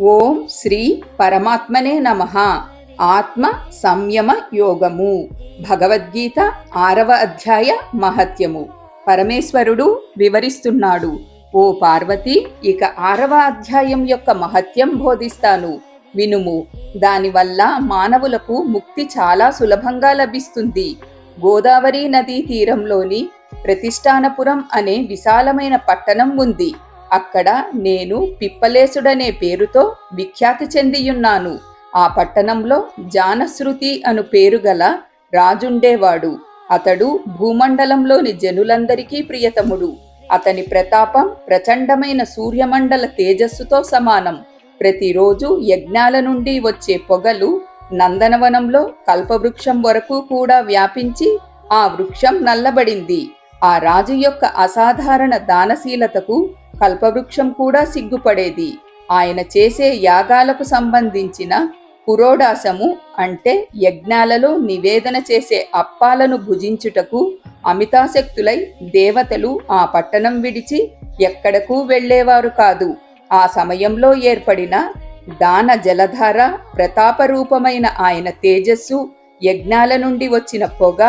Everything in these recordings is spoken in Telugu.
ఓం శ్రీ పరమాత్మనే నమ. ఆత్మ సంయమ యోగము. భగవద్గీత ఆరవ అధ్యాయ మహత్యము. పరమేశ్వరుడు వివరిస్తున్నాడు. ఓ పార్వతి ఇక ఆరవ అధ్యాయం యొక్క మహత్యం బోధిస్తాను. వినుము దానివల్ల మానవులకు ముక్తి చాలా సులభంగా లభిస్తుంది. గోదావరి నదీ తీరంలోని ప్రతిష్టానపురం అనే విశాలమైన పట్టణం ఉంది. అక్కడ నేను పిప్పలేసుడనే పేరుతో విఖ్యాతి చెందియున్నాను. ఆ పట్టణంలో జానశ్రుతి అను పేరు గల రాజుండేవాడు. అతడు భూమండలంలోని జనులందరికీ ప్రియతముడు. అతని ప్రతాపం ప్రచండమైన సూర్యమండల తేజస్సుతో సమానం. ప్రతిరోజు యజ్ఞాల నుండి వచ్చే పొగలు నందనవనంలో కల్పవృక్షం వరకు కూడా వ్యాపించి ఆ వృక్షం నల్లబడింది. ఆ రాజు యొక్క అసాధారణ దానశీలతకు కల్పవృక్షం కూడా సిగ్గుపడేది. ఆయన చేసే యాగాలకు సంబంధించిన పురోడాసము అంటే యజ్ఞాలలో నివేదన చేసే అప్పాలను భుజించుటకు అమితాశక్తులై దేవతలు ఆ పట్టణం విడిచి ఎక్కడకు వెళ్ళేవారు కాదు. ఆ సమయంలో ఏర్పడిన దాన జలధార ప్రతాపరూపమైన ఆయన తేజస్సు యజ్ఞాల నుండి వచ్చిన పొగ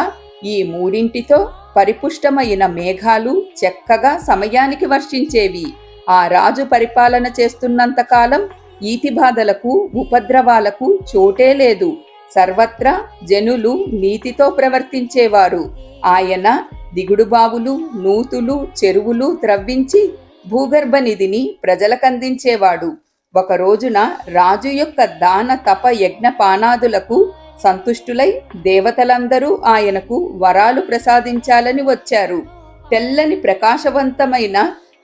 ఈ మూడింటితో పరిపుష్టమైన మేఘాలు చక్కగా సమయానికి వర్షించేవి. ఆ రాజు పరిపాలన చేస్తున్నంతకాలం ఈతి బాధలకు ఉపద్రవాలకు చోటే లేదు. సర్వత్రా జనులు నీతితో ప్రవర్తించేవారు. ఆయన దిగుడుబావులు నూతులు చెరువులు త్రవ్వించి భూగర్భ నిధిని ప్రజలకందించేవాడు. ఒక రోజున రాజు యొక్క దాన తప యజ్ఞ పానాదులకు సంతుష్టులై దేవతలందరూ ఆయనకు వరాలు ప్రసాదించాలని వచ్చారు. తెల్లని ప్రకాశవంతమైన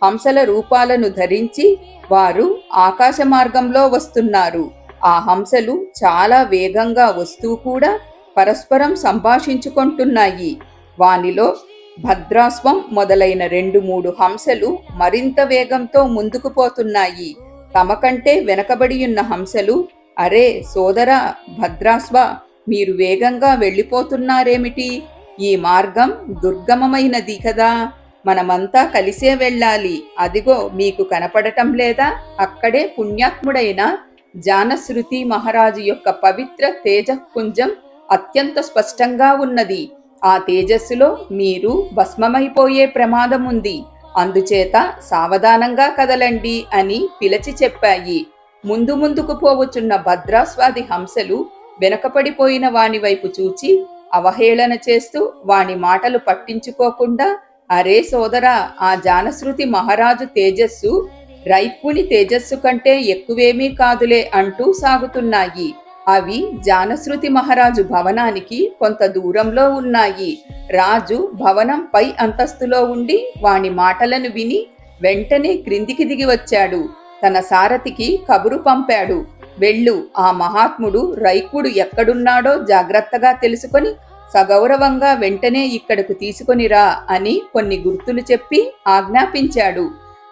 హంసల రూపాలను ధరించి వారు ఆకాశ మార్గంలో వస్తున్నారు. ఆ హంసలు చాలా వేగంగా వస్తూ కూడా పరస్పరం సంభాషించుకుంటున్నాయి. వానిలో భద్రాస్వం మొదలైన రెండు మూడు హంసలు మరింత వేగంతో ముందుకు పోతున్నాయి. తమ కంటే వెనకబడి ఉన్న హంసలు అరే సోదరా భద్రాస్వ మీరు వేగంగా వెళ్ళిపోతున్నారేమిటి? ఈ మార్గం దుర్గమమైనది కదా. మనమంతా కలిసే వెళ్ళాలి. అదిగో మీకు కనపడటం లేదా? అక్కడే పుణ్యాత్ముడైన జానశ్రుతి మహారాజు యొక్క పవిత్ర తేజపుంజం అత్యంత స్పష్టంగా ఉన్నది. ఆ తేజస్సులో మీరు భస్మమైపోయే ప్రమాదం ఉంది అందుచేత సావధానంగా కదలండి అని పిలచి చెప్పాయి. ముందు ముందుకు పోవచ్చున్న భద్రాస్వాది హంసలు వెనకపడిపోయిన వాని వైపు చూచి అవహేళన చేస్తూ వాని మాటలు పట్టించుకోకుండా అరే సోదరా ఆ జానశ్రుతి మహారాజు తేజస్సు రైపుని తేజస్సు కంటే ఎక్కువేమీ కాదులే అంటూ సాగుతున్నాయి. అవి జానశ్రుతి మహారాజు భవనానికి కొంత దూరంలో ఉన్నాయి. రాజు భవనం పై అంతస్తులో ఉండి వాని మాటలను విని వెంటనే క్రిందికి దిగి వచ్చాడు. తన సారథికి కబురు పంపాడు. వెళ్ళు. ఆ మహాత్ముడు రైకుడు ఎక్కడున్నాడో జాగ్రత్తగా తెలుసుకొని సగౌరవంగా వెంటనే ఇక్కడకు తీసుకొనిరా అని కొన్ని గుర్తులు చెప్పి ఆజ్ఞాపించాడు.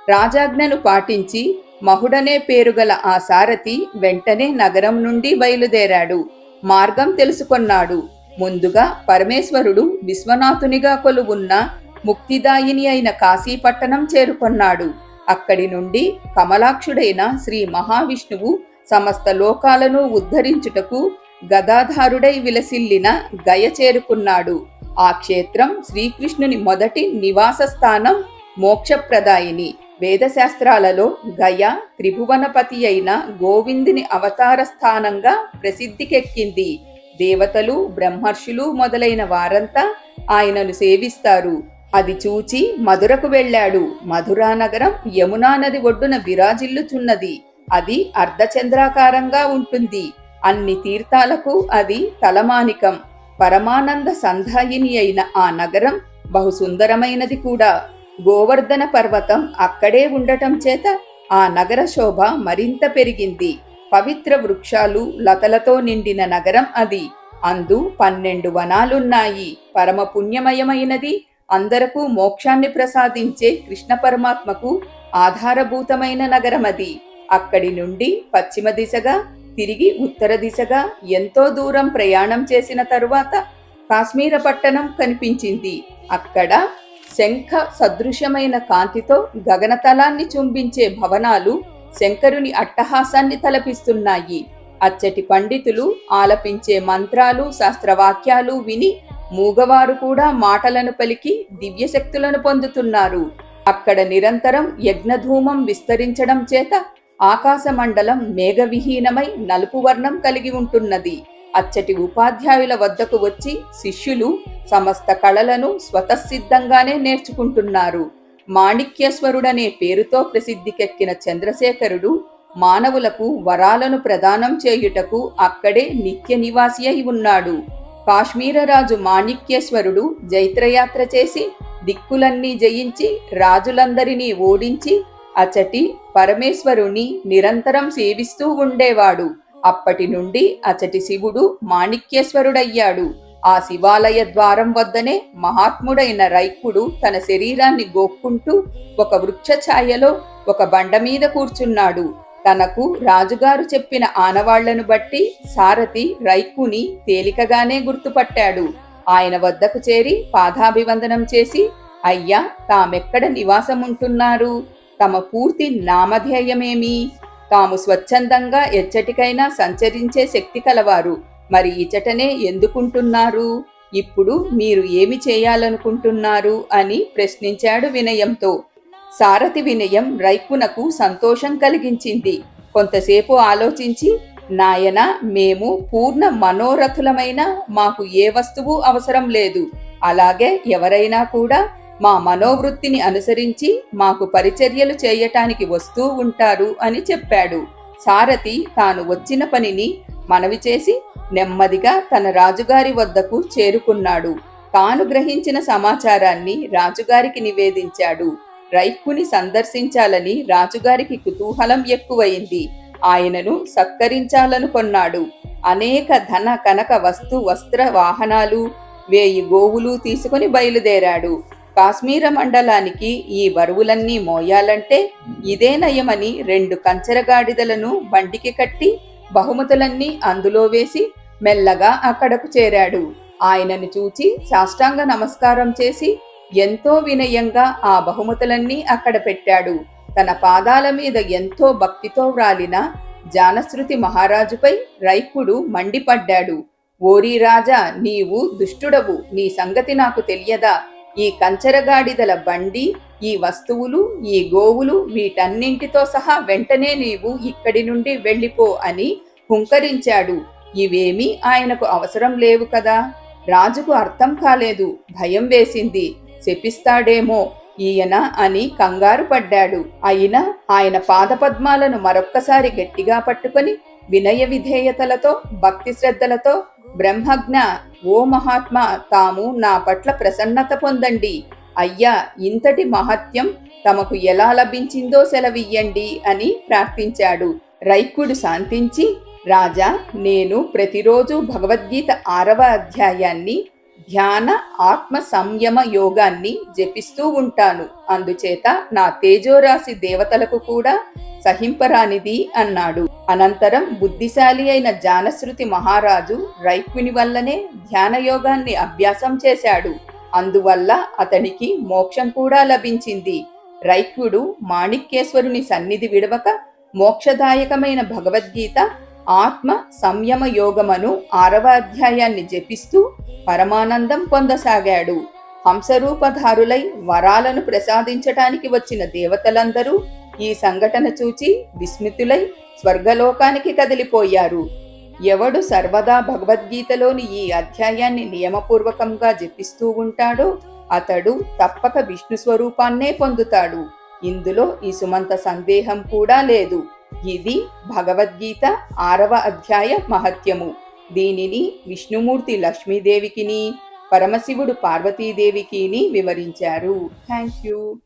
రాజాజ్ఞను పాటించి మహుడనే పేరుగల ఆ సారథి వెంటనే నగరం నుండి బయలుదేరాడు. మార్గం తెలుసుకొన్నాడు. ముందుగా పరమేశ్వరుడు విశ్వనాథునిగా కొలువున్న ముక్తిదాయిని అయిన కాశీపట్టణం చేరుకొన్నాడు. అక్కడి నుండి కమలాక్షుడైన శ్రీ మహావిష్ణువు సమస్త లోకాలను ఉద్ధరించుటకు గదాధారుడై విలసిల్లిన గయ చేరుకున్నాడు. ఆ క్షేత్రం శ్రీకృష్ణుని మొదటి నివాస స్థానం మోక్షప్రదాయిని. వేదశాస్త్రాలలో గయ త్రిభువనపతి అయిన గోవిందుని అవతార స్థానంగా ప్రసిద్ధికెక్కింది. దేవతలు బ్రహ్మర్షులు మొదలైన వారంతా ఆయనను సేవిస్తారు. అది చూచి మధురకు వెళ్ళాడు. మధురా నగరం యమునా నది ఒడ్డున విరాజిల్లుచున్నది. అది అర్ధచంద్రాకారంగా ఉంటుంది. అన్ని తీర్థాలకు అది తలమానికం. పరమానంద సంధాయిని అయిన ఆ నగరం బహు సుందరమైనది కూడా. గోవర్ధన పర్వతం అక్కడే ఉండటం చేత ఆ నగర శోభ మరింత పెరిగింది. పవిత్ర వృక్షాలు లతలతో నిండిన నగరం అది. అందు పన్నెండు వనాలున్నాయి. పరమ పుణ్యమయమైనది. అందరకు మోక్షాన్ని ప్రసాదించే కృష్ణ పరమాత్మకు ఆధారభూతమైన నగరమది. అక్కడి నుండి పశ్చిమ దిశగా తిరిగి ఉత్తర దిశగా ఎంతో దూరం ప్రయాణం చేసిన తరువాత కాశ్మీర పట్టణం కనిపించింది. అక్కడ శంఖ సదృశ్యమైన కాంతితో గగనతలాన్ని చుంబించే భవనాలు శంకరుని అట్టహాసాన్ని తలపిస్తున్నాయి. అచ్చటి పండితులు ఆలపించే మంత్రాలు శాస్త్రవాక్యాలు విని మూగవారు కూడా మాటలను పలికి దివ్యశక్తులను పొందుతున్నారు. అక్కడ నిరంతరం యజ్ఞధూమం విస్తరించడం చేత ఆకాశమండలం మేఘవిహీనమై నలుపు వర్ణం కలిగి ఉంటున్నది. అచ్చటి ఉపాధ్యాయుల వద్దకు వచ్చి శిష్యులు సమస్త కళలను స్వతసిద్ధంగానే నేర్చుకుంటున్నారు. మాణిక్యేశ్వరుడనే పేరుతో ప్రసిద్ధికెక్కిన చంద్రశేఖరుడు మానవులకు వరాలను ప్రదానం చేయుటకు అక్కడే నిత్య నివాసి అయి ఉన్నాడు. కాశ్మీరరాజు మాణిక్యేశ్వరుడు జైత్రయాత్ర చేసి దిక్కులన్నీ జయించి రాజులందరినీ ఓడించి అచటి పరమేశ్వరుని నిరంతరం సేవిస్తూ ఉండేవాడు. అప్పటి నుండి అచటి శివుడు మాణిక్యేశ్వరుడయ్యాడు. ఆ శివాలయ ద్వారం వద్దనే మహాత్ముడైన రైకుడు తన శరీరాన్ని గోక్కుంటూ ఒక వృక్ష ఛాయలో ఒక బండ మీద కూర్చున్నాడు. తనకు రాజుగారు చెప్పిన ఆనవాళ్ళను బట్టి సారథి రైకుని తేలికగానే గుర్తుపట్టాడు. ఆయన వద్దకు చేరి పాదాభివందనం చేసి అయ్యా తామెక్కడ నివాసముంటున్నారు? తమ పూర్తి నామధేయమేమి? తాము స్వచ్ఛందంగా ఎచ్చటికైనా సంచరించే శక్తి కలవారు. మరి ఇచటనే ఎందుకుంటున్నారు? ఇప్పుడు మీరు ఏమి చేయాలనుకుంటున్నారు? అని ప్రశ్నించాడు వినయంతో. సారథి వినయం రైకునకు సంతోషం కలిగించింది. కొంతసేపు ఆలోచించి నాయన మేము పూర్ణ మనోరథులమైన మాకు ఏ వస్తువు అవసరం లేదు. అలాగే ఎవరైనా కూడా మా మనోవృత్తిని అనుసరించి మాకు పరిచర్యలు చేయటానికి వస్తూ ఉంటారు అని చెప్పాడు. సారథి తాను వచ్చిన పనిని మనవి చేసి నెమ్మదిగా తన రాజుగారి వద్దకు చేరుకున్నాడు. తాను గ్రహించిన సమాచారాన్ని రాజుగారికి నివేదించాడు. రైక్కుని సందర్శించాలని రాజుగారికి కుతూహలం ఎక్కువయింది ఆయనను సత్కరించాలనుకున్నాడు అనేక ధన కనక వస్తు వస్త్ర వాహనాలు వేయి గోవులు తీసుకుని బయలుదేరాడు. కాశ్మీర మండలానికి ఈ బరువులన్నీ మోయాలంటే ఇదే నయమని రెండు కంచెరగాడిదలను బండికి కట్టి బహుమతులన్నీ అందులో వేసి మెల్లగా అక్కడకు చేరాడు. ఆయనను చూచి సాష్టాంగ నమస్కారం చేసి ఎంతో వినయంగా ఆ బహుమతులన్నీ అక్కడ పెట్టాడు. తన పాదాల మీద ఎంతో భక్తితో వ్రాలిన జానశ్రుతి మహారాజుపై రైకుడు మండిపడ్డాడు. ఓరి రాజా నీవు దుష్టుడవు. నీ సంగతి నాకు తెలియదా? ఈ కంచరగాడిదల బండి ఈ వస్తువులు ఈ గోవులు వీటన్నింటితో సహా వెంటనే నీవు ఇక్కడి నుండి వెళ్ళిపో అని హుంకరించాడు. ఇవేమీ ఆయనకు అవసరం లేవు కదా. రాజుకు అర్థం కాలేదు. భయం వేసింది. శపిస్తాడేమో ఈయన అని కంగారు పడ్డాడు. అయినా ఆయన పాదపద్మాలను మరొక్కసారి గట్టిగా పట్టుకొని వినయ విధేయతలతో భక్తి శ్రద్ధలతో బ్రహ్మజ్ఞ ఓ మహాత్మ తాము నా పట్ల ప్రసన్నత పొందండి. అయ్యా ఇంతటి మహత్యం తమకు ఎలా లభించిందో సెలవియ్యండి అని ప్రార్థించాడు. రైకుడు శాంతించి రాజా నేను ప్రతిరోజు భగవద్గీత ఆరవ అధ్యాయాన్ని ధ్యాన ఆత్మ సంయమ యోగాన్ని జపిస్తూ ఉంటాను. అందుచేత నా తేజోరాశి దేవతలకు కూడా సహింపరానిది అన్నాడు. అనంతరం బుద్ధిశాలి అయిన జానశ్రుతి మహారాజు రైక్విని వల్లనే ధ్యాన యోగాన్ని అభ్యాసం చేశాడు. అందువల్ల అతనికి మోక్షం కూడా లభించింది. రైక్యుడు మాణిక్యేశ్వరుని సన్నిధి విడవక మోక్షదాయకమైన భగవద్గీత ఆత్మ సంయమ యోగమను ఆరవ అధ్యాయాన్ని జపిస్తూ పరమానందం పొందసాగాడు. హంసరూపధారులై వరాలను ప్రసాదించటానికి వచ్చిన దేవతలందరూ ఈ సంఘటన చూచి విస్మితులై స్వర్గలోకానికి కదిలిపోయారు. ఎవడు సర్వదా భగవద్గీతలోని ఈ అధ్యాయాన్ని నియమపూర్వకంగా జపిస్తూ ఉంటాడో అతడు తప్పక విష్ణు స్వరూపాన్నే పొందుతాడు. ఇందులో ఈ సుమంత సందేహం కూడా లేదు. ఇది భగవద్గీత ఆరవ అధ్యాయ మహత్యము. దీనిని విష్ణుమూర్తి లక్ష్మీదేవికిని పరమశివుడు పార్వతీదేవికిని వివరించారు. Thank you